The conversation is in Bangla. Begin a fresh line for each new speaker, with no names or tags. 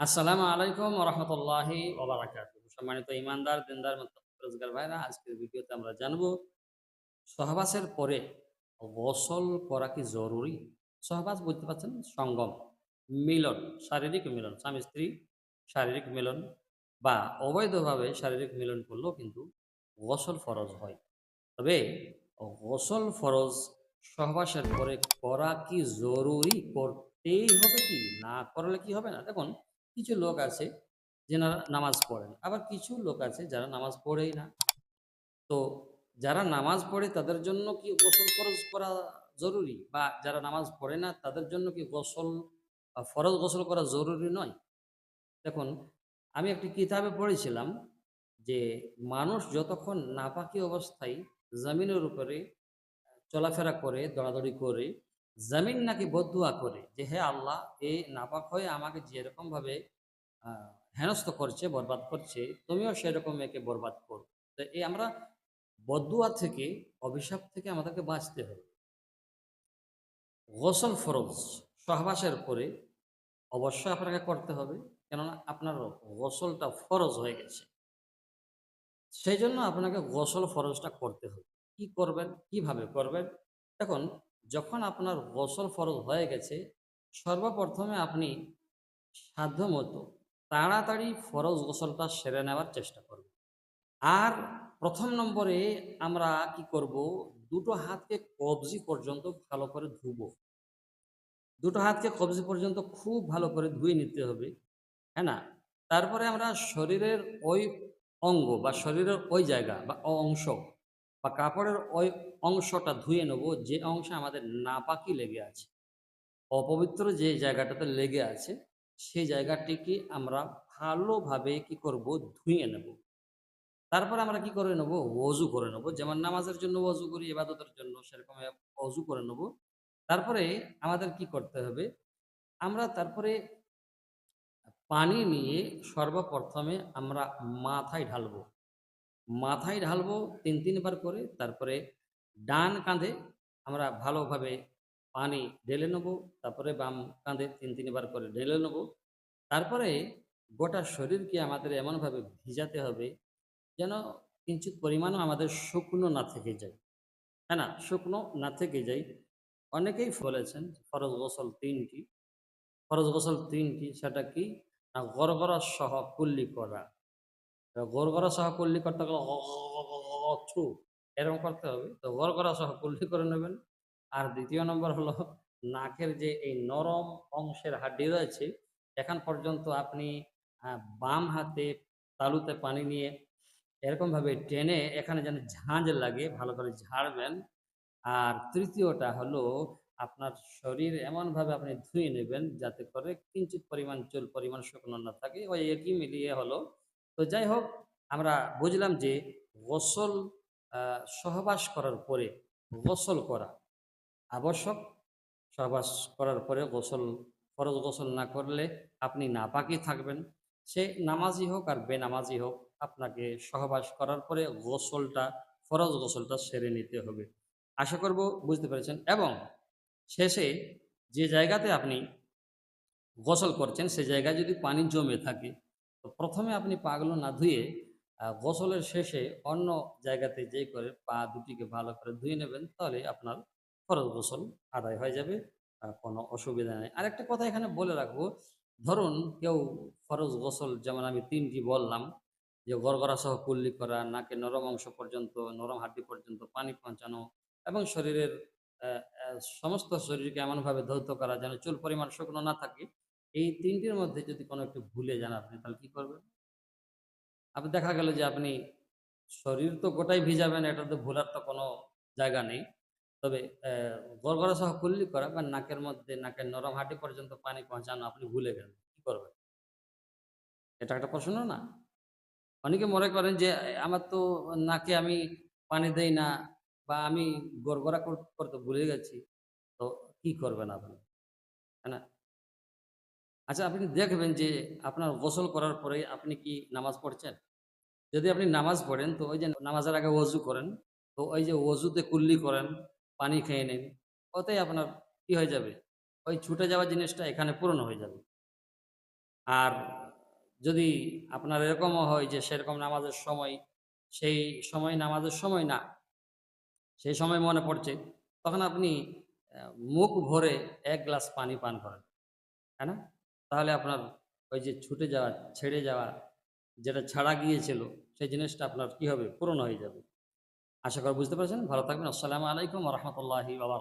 আসসালামু আলাইকুম রহমতুল্লাহি সম্মানিত ইমানদার, দিনদার রোজগার ভাইরা, আজকের ভিডিওতে আমরা জানব, সহবাসের পরে গোসল করা কি জরুরি? সহবাস বুঝতে পারছেন? সঙ্গম, মিলন, শারীরিক মিলন, স্বামী, স্ত্রী, শারীরিক মিলন বা অবৈধভাবে শারীরিক মিলন করলেও কিন্তু গোসল ফরজ হয়। তবে গোসল ফরজ সহবাসের পরে করা কি জরুরি? করতেই হবে কি? না করলে কি হবে না? দেখুন কিছু লোক আছে যারা নামাজ পড়েন, আবার কিছু লোক আছে যারা নামাজ পড়েই না। তো যারা নামাজ পড়ে তাদের জন্য কি গোসল ফরজ করা জরুরি? বা যারা নামাজ পড়ে না তাদের জন্য কি গোসল ফরজ গোসল করা জরুরি নয়? দেখুন, আমি একটি কিতাবে পড়েছিলাম যে মানুষ যতক্ষণ নাপাকি অবস্থায় জমিনের উপরে চলাফেরা করে, দৌড়াদৌড়ি করে জমিন নাকি বদুয়া করে যে হে আল্লাহ এই নাপাক হয়ে আমাকে যেরকম ভাবে আহ, হেনস্থ করছে বরবাদ করছে তুমিও সেরকম একে বরবাদ করো। তো এই আমরা বদুয়া থেকে অভিশাপ থেকে আমাদেরকে বাঁচতে হবে। গোসল ফরজ সহবাসের পরে অবশ্যই আপনাকে করতে হবে কেননা আপনার গোসলটা ফরজ হয়ে গেছে। সেই জন্য আপনাকে গোসল ফরজটা করতে হবে। কি করবেন? কীভাবে করবেন? দেখুন যখন আপনার গোসল ফরজ হয়ে গেছে, সর্বপ্রথমে আপনি সাধ্যমতো তাড়াতাড়ি ফরজ গোসলটা সেরে নেওয়ার চেষ্টা করবেন। আর প্রথম নম্বরে আমরা কি করব, দুটো হাতকে কবজি পর্যন্ত ভালো করে ধুব। দুটো হাতকে কবজি পর্যন্ত খুব ভালো করে ধুয়ে নিতে হবে হ্যাঁ না? তারপরে আমরা শরীরের ওই অঙ্গ বা শরীরের ওই জায়গা বা অংশ বা কাপড়ের ওই অংশটা ধুয়ে নেব, যে অংশে আমাদের নাপাকি লেগে আছে। অপবিত্র যে জায়গাটাতে লেগে আছে, সেই জায়গাটিকে আমরা ভালোভাবে কি করব? ধুয়ে নেব। তারপর আমরা কি করে নেব? ওজু করে নেব। যেমন নামাজের জন্য ওজু করি, ইবাদতের জন্য সেরকম ওজু করে নেব। তারপরে আমাদের কি করতে হবে? আমরা তারপরে পানি নিয়ে সর্বপ্রথমে আমরা মাথায় ঢালবো। মাথায় ঢালবো তিন তিনবার করে, তারপরে ডান কাঁধে আমরা ভালোভাবে পানি ঢেলে নেব, তারপরে বাম কাঁধে তিন তিনবার করে ঢেলে নেব। তারপরে গোটা শরীরকে আমাদের এমনভাবে ভিজাতে হবে যেন কিঞ্চিত পরিমাণও আমাদের শুকনো না থেকে যায়। হ্যাঁ না? শুকনো না থেকে যায়। অনেকেই বলেছেন ফরজ গোসল তিনটি। ফরজ গোসল তিনটি, সেটা কি? না গড়গড়া সহ কুল্লি করা গড়গড়া সহ কুল্লি করতে গেলে অথু এরকম করতে হবে। তো গড়গড়া সহ কুল্লি করে নেবেন। আর দ্বিতীয় নম্বর হলো, নাকের যে এই নরম অংশের হাড্ডি রয়েছে, এখন পর্যন্ত আপনি বাম হাতে তালুতে পানি নিয়ে এরকমভাবে টেনে এখানে যেন ঝাঁঝ লাগে, ভালো করে ঝাড়বেন। আর তৃতীয়টা হলো, আপনার শরীর এমনভাবে আপনি ধুয়ে নেবেন যাতে করে কিঞ্চিত পরিমাণ চুল পরিমাণ শুকনো না থাকে। ওই একই মিলিয়ে হলো তো যাই হোক আমরা বুঝলাম যে গোসল সহবাস করার পরে গোসল করা আবশ্যক। সহবাস করার পরে গোসল, ফরজ গোসল না করলে আপনি নাপাকি থাকবেন। সে নামাজি হোক আর বেনামাজি হোক, আপনাকে সহবাস করার পরে গোসলটা, ফরজ গোসলটা সেরে নিতে হবে। আশা করব বুঝতে পেরেছেন। এবং শেষে যে জায়গাতে আপনি গোসল করছেন সেই জায়গায় যদি পানি জমে থাকে তো প্রথমে আপনি পাগুলো না ধুয়ে গোসলের শেষে অন্য জায়গাতে যে করে পা দুটিকে ভালো করে ধুয়ে নেবেন, তাহলে আপনার ফরজ গোসল আদায় হয়ে যাবে কোনো অসুবিধা নেই। আরেকটা কথা এখানে বলে রাখব, ধরুন কেউ ফরজ গোসল, যেমন আমি তিনটি বললাম, যে গড়গড়া সহ কুল্লি করা, নাকে নরম অংশ পর্যন্ত, নরম হাড্ডি পর্যন্ত পানি পৌঁছানো এবং শরীরের সমস্ত শরীরকে এমনভাবে ধৌত করা যেন চুল পরিমাণ শুকনো না থাকে এই তিনটির মধ্যে যদি কোনো একটু ভুলে যান আপনি, তাহলে কি করবেন? আপনি দেখা গেল যে আপনি শরীর তো গোটাই ভিজাবেন, এটা তো ভুলার তো কোনো জায়গা নেই। তবে গড়গড়া সহ কুল্লি করা বা নাকের মধ্যে, নাকের নরম হাঁটি পর্যন্ত পানি পৌঁছানো আপনি ভুলে গেলেন, কি করবেন? এটা একটা প্রশ্ন না? অনেকে মনে করেন যে আমার তো নাকে আমি পানি দেই না বা আমি গড়গড়া কর- করতে ভুলে গেছি। তো কি করবেন আপনি? না? আচ্ছা আপনি দেখবেন যে আপনার গোসল করার পরে আপনি কি নামাজ পড়ছেন? যদি আপনি নামাজ পড়েন, তো ওই যে নামাজের আগে ওযু করেন, তো ওই যে ওযুতে কুল্লি করেন, পানি খেয়ে নেন, ওতেই আপনার কি হয়ে যাবে? ওই ছুটে যাওয়া জিনিসটা এখানে পূরণ হয়ে যাবে। আর যদি আপনার এরকমও হয় যে সেরকম নামাজের সময়, সেই সময় নামাজের সময় না, সেই সময় মনে পড়ছে, তখন আপনি মুখ ভরে এক গ্লাস পানি পান করেন। হ্যাঁ না তাহলে আপনার ওই যে ছুটে যাওয়া, ছেড়ে যাওয়া যেটা ছাড়া গিয়েছিল, সেই জিনিসটা আপনার কি হবে? পূরণ হয়ে যাবে। আশা করি বুঝতে পারছেন। ভালো থাকবেন। আসসালামু আলাইকুম রহমতুল্লাহি বাবা